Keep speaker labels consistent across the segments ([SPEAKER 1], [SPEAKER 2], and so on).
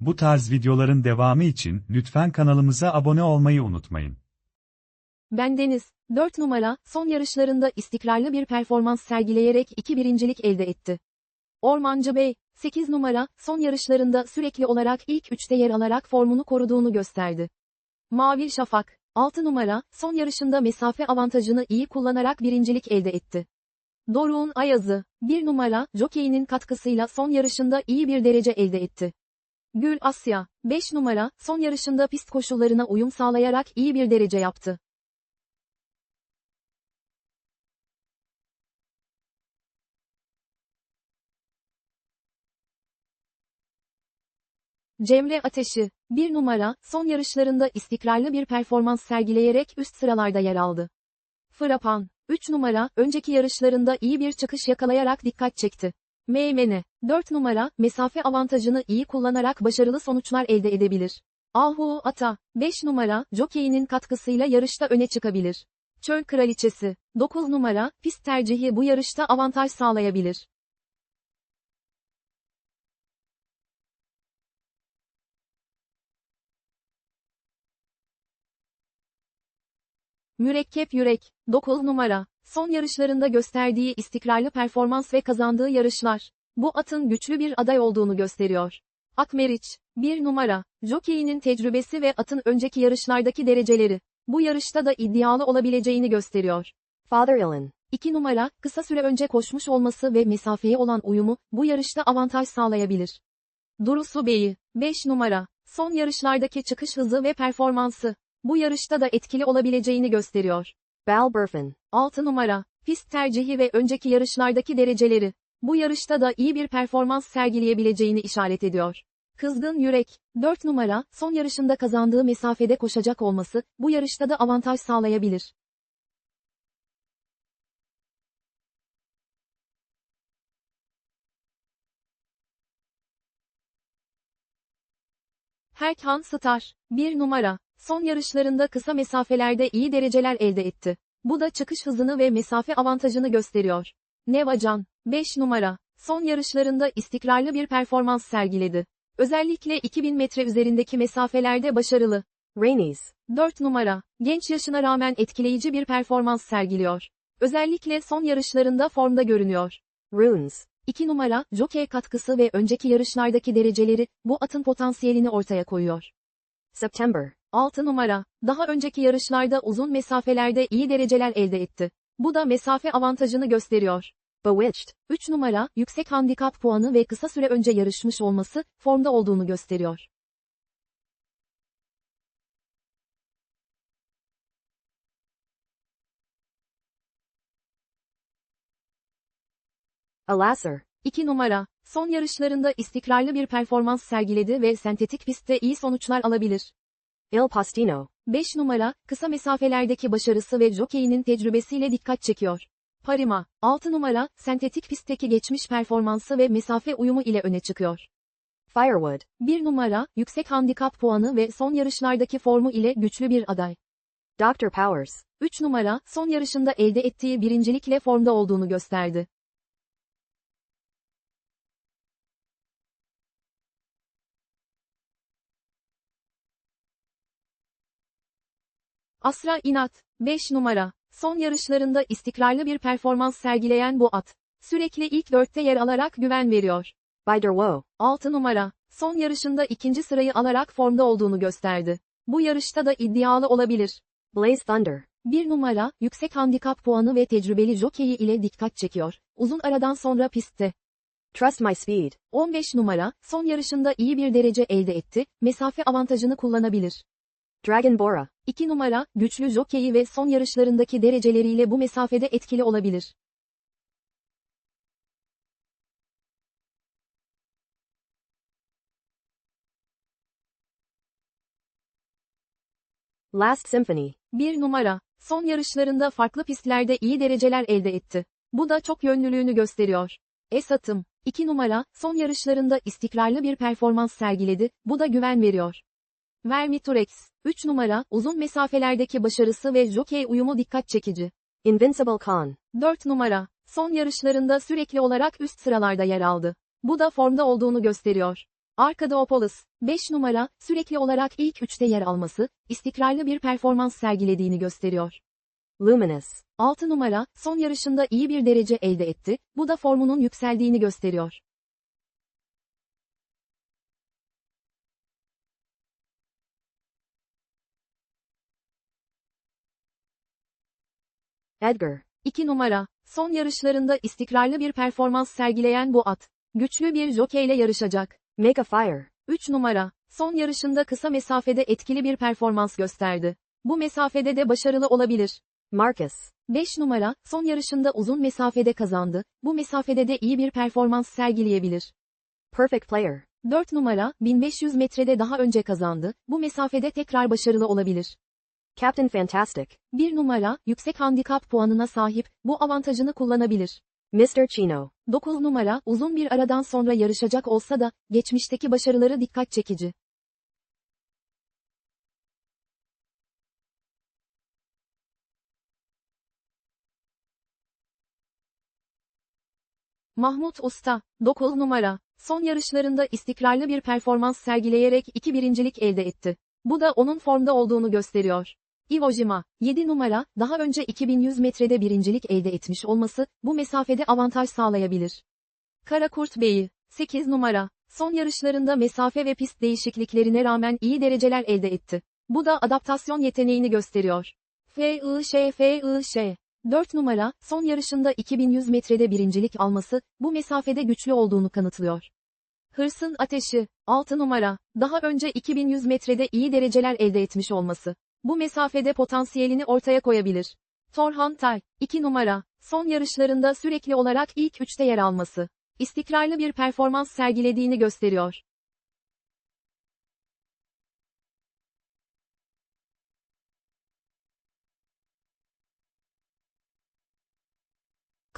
[SPEAKER 1] Bu tarz videoların devamı için lütfen kanalımıza abone olmayı unutmayın.
[SPEAKER 2] Ben Deniz, 4 numara, son yarışlarında istikrarlı bir performans sergileyerek 2 birincilik elde etti. Ormancı Bey, 8 numara, son yarışlarında sürekli olarak ilk 3'te yer alarak formunu koruduğunu gösterdi. Mavi Şafak, 6 numara, son yarışında mesafe avantajını iyi kullanarak birincilik elde etti. Doruk'un Ayazı, 1 numara, jokeyinin katkısıyla son yarışında iyi bir derece elde etti. Gül Asya, 5 numara, son yarışında pist koşullarına uyum sağlayarak iyi bir derece yaptı. Cemre Ateşi, 1 numara, son yarışlarında istikrarlı bir performans sergileyerek üst sıralarda yer aldı. Frapan, 3 numara, önceki yarışlarında iyi bir çıkış yakalayarak dikkat çekti. Meymene, 4 numara, mesafe avantajını iyi kullanarak başarılı sonuçlar elde edebilir. Ahu Ata, 5 numara, jokeyinin katkısıyla yarışta öne çıkabilir. Çöl Kraliçesi, 9 numara, pist tercihi bu yarışta avantaj sağlayabilir. Mürekkep Yürek, 9 numara, son yarışlarında gösterdiği istikrarlı performans ve kazandığı yarışlar, bu atın güçlü bir aday olduğunu gösteriyor. Akmeriç, 1 numara, jokeyinin tecrübesi ve atın önceki yarışlardaki dereceleri, bu yarışta da iddialı olabileceğini gösteriyor.
[SPEAKER 3] Father Ilin.
[SPEAKER 2] 2 numara, kısa süre önce koşmuş olması ve mesafeye olan uyumu, bu yarışta avantaj sağlayabilir. Durusu Bey'i, 5 numara, son yarışlardaki çıkış hızı ve performansı, bu yarışta da etkili olabileceğini gösteriyor.
[SPEAKER 3] Bal Burfin.
[SPEAKER 2] 6 numara, pist tercihi ve önceki yarışlardaki dereceleri, bu yarışta da iyi bir performans sergileyebileceğini işaret ediyor. Kızgın Yürek, 4 numara, son yarışında kazandığı mesafede koşacak olması, bu yarışta da avantaj sağlayabilir. Herkhan Star, 1 numara, son yarışlarında kısa mesafelerde iyi dereceler elde etti. Bu da çıkış hızını ve mesafe avantajını gösteriyor. Nevacan, 5 numara, son yarışlarında istikrarlı bir performans sergiledi. Özellikle 2000 metre üzerindeki mesafelerde başarılı.
[SPEAKER 3] Rainies.
[SPEAKER 2] 4 numara, genç yaşına rağmen etkileyici bir performans sergiliyor. Özellikle son yarışlarında formda görünüyor.
[SPEAKER 3] Runes.
[SPEAKER 2] 2 numara, jockey katkısı ve önceki yarışlardaki dereceleri, bu atın potansiyelini ortaya koyuyor.
[SPEAKER 3] September.
[SPEAKER 2] 6 numara, daha önceki yarışlarda uzun mesafelerde iyi dereceler elde etti. Bu da mesafe avantajını gösteriyor.
[SPEAKER 3] Bewitched.
[SPEAKER 2] 3 numara, yüksek handikap puanı ve kısa süre önce yarışmış olması, formda olduğunu gösteriyor.
[SPEAKER 3] Alasser.
[SPEAKER 2] 2 numara, son yarışlarında istikrarlı bir performans sergiledi ve sentetik pistte iyi sonuçlar alabilir.
[SPEAKER 3] Il Postino.
[SPEAKER 2] 5 numara, kısa mesafelerdeki başarısı ve jokeyinin tecrübesiyle dikkat çekiyor. Parima, 6 numara, sentetik pistteki geçmiş performansı ve mesafe uyumu ile öne çıkıyor.
[SPEAKER 3] Firewood.
[SPEAKER 2] 1 numara, yüksek handikap puanı ve son yarışlardaki formu ile güçlü bir aday.
[SPEAKER 3] Dr. Powers.
[SPEAKER 2] 3 numara, son yarışında elde ettiği birincilikle formda olduğunu gösterdi. Asra İnat, 5 numara, son yarışlarında istikrarlı bir performans sergileyen bu at, sürekli ilk dörtte yer alarak güven veriyor.
[SPEAKER 3] Bider Woe.
[SPEAKER 2] 6 numara, son yarışında ikinci sırayı alarak formda olduğunu gösterdi. Bu yarışta da iddialı olabilir.
[SPEAKER 3] Blaze Thunder.
[SPEAKER 2] 1 numara, yüksek handikap puanı ve tecrübeli jokeyi ile dikkat çekiyor. Uzun aradan sonra pistte.
[SPEAKER 3] Trust My Speed.
[SPEAKER 2] 15 numara, son yarışında iyi bir derece elde etti, mesafe avantajını kullanabilir.
[SPEAKER 3] Dragon Bora.
[SPEAKER 2] 2 numara, güçlü jokeyi ve son yarışlarındaki dereceleriyle bu mesafede etkili olabilir.
[SPEAKER 3] Last Symphony.
[SPEAKER 2] 1 numara, son yarışlarında farklı pistlerde iyi dereceler elde etti. Bu da çok yönlülüğünü gösteriyor. Esat'ım, 2 numara, son yarışlarında istikrarlı bir performans sergiledi, bu da güven veriyor. Vermiturex, 3 numara, uzun mesafelerdeki başarısı ve jokey uyumu dikkat çekici.
[SPEAKER 3] Invincible Khan.
[SPEAKER 2] 4 numara, son yarışlarında sürekli olarak üst sıralarda yer aldı. Bu da formda olduğunu gösteriyor. Arkadopolis, 5 numara, sürekli olarak ilk üçte yer alması, istikrarlı bir performans sergilediğini gösteriyor.
[SPEAKER 3] Luminous.
[SPEAKER 2] 6 numara, son yarışında iyi bir derece elde etti, bu da formunun yükseldiğini gösteriyor.
[SPEAKER 3] Edgar.
[SPEAKER 2] 2 numara, son yarışlarında istikrarlı bir performans sergileyen bu at, güçlü bir jokeyle yarışacak.
[SPEAKER 3] Make a fire.
[SPEAKER 2] 3 numara, son yarışında kısa mesafede etkili bir performans gösterdi. Bu mesafede de başarılı olabilir.
[SPEAKER 3] Marcus.
[SPEAKER 2] 5 numara, son yarışında uzun mesafede kazandı, bu mesafede de iyi bir performans sergileyebilir.
[SPEAKER 3] Perfect player.
[SPEAKER 2] 4 numara, 1500 metrede daha önce kazandı, bu mesafede tekrar başarılı olabilir.
[SPEAKER 3] Captain Fantastic.
[SPEAKER 2] 1 numara, yüksek handikap puanına sahip, bu avantajını kullanabilir.
[SPEAKER 3] Mr. Chino.
[SPEAKER 2] 9 numara, uzun bir aradan sonra yarışacak olsa da, geçmişteki başarıları dikkat çekici. Mahmut Usta, 9 numara, son yarışlarında istikrarlı bir performans sergileyerek iki birincilik elde etti. Bu da onun formda olduğunu gösteriyor. Ivo Jima, 7 numara, daha önce 2100 metrede birincilik elde etmiş olması, bu mesafede avantaj sağlayabilir. Karakurt Bey'i, 8 numara, son yarışlarında mesafe ve pist değişikliklerine rağmen iyi dereceler elde etti. Bu da adaptasyon yeteneğini gösteriyor. FIŞ FIŞ 4 numara, son yarışında 2100 metrede birincilik alması, bu mesafede güçlü olduğunu kanıtlıyor. Hırsın ateşi, 6 numara, daha önce 2100 metrede iyi dereceler elde etmiş olması. Bu mesafede potansiyelini ortaya koyabilir. Torhan Tay, 2 numara, son yarışlarında sürekli olarak ilk üçte yer alması. istikrarlı bir performans sergilediğini gösteriyor.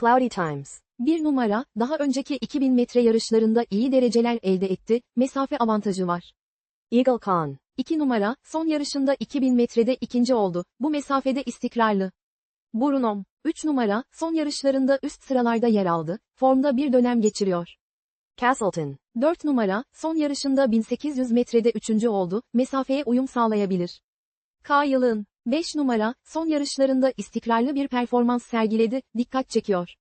[SPEAKER 3] Cloudy Times.
[SPEAKER 2] 1 numara, daha önceki 2000 metre yarışlarında iyi dereceler elde etti, mesafe avantajı var.
[SPEAKER 3] Eagle Khan.
[SPEAKER 2] 2 numara, son yarışında 2000 metrede ikinci oldu, bu mesafede istikrarlı. Brunom, 3 numara, son yarışlarında üst sıralarda yer aldı, formda bir dönem geçiriyor.
[SPEAKER 3] Castleton.
[SPEAKER 2] 4 numara, son yarışında 1800 metrede üçüncü oldu, mesafeye uyum sağlayabilir. Kayılın, 5 numara, son yarışlarında istikrarlı bir performans sergiledi, dikkat çekiyor.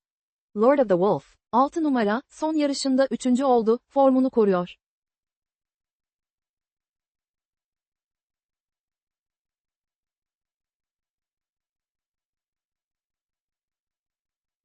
[SPEAKER 3] Lord of the Wolf.
[SPEAKER 2] 6 numara, son yarışında üçüncü oldu, formunu koruyor.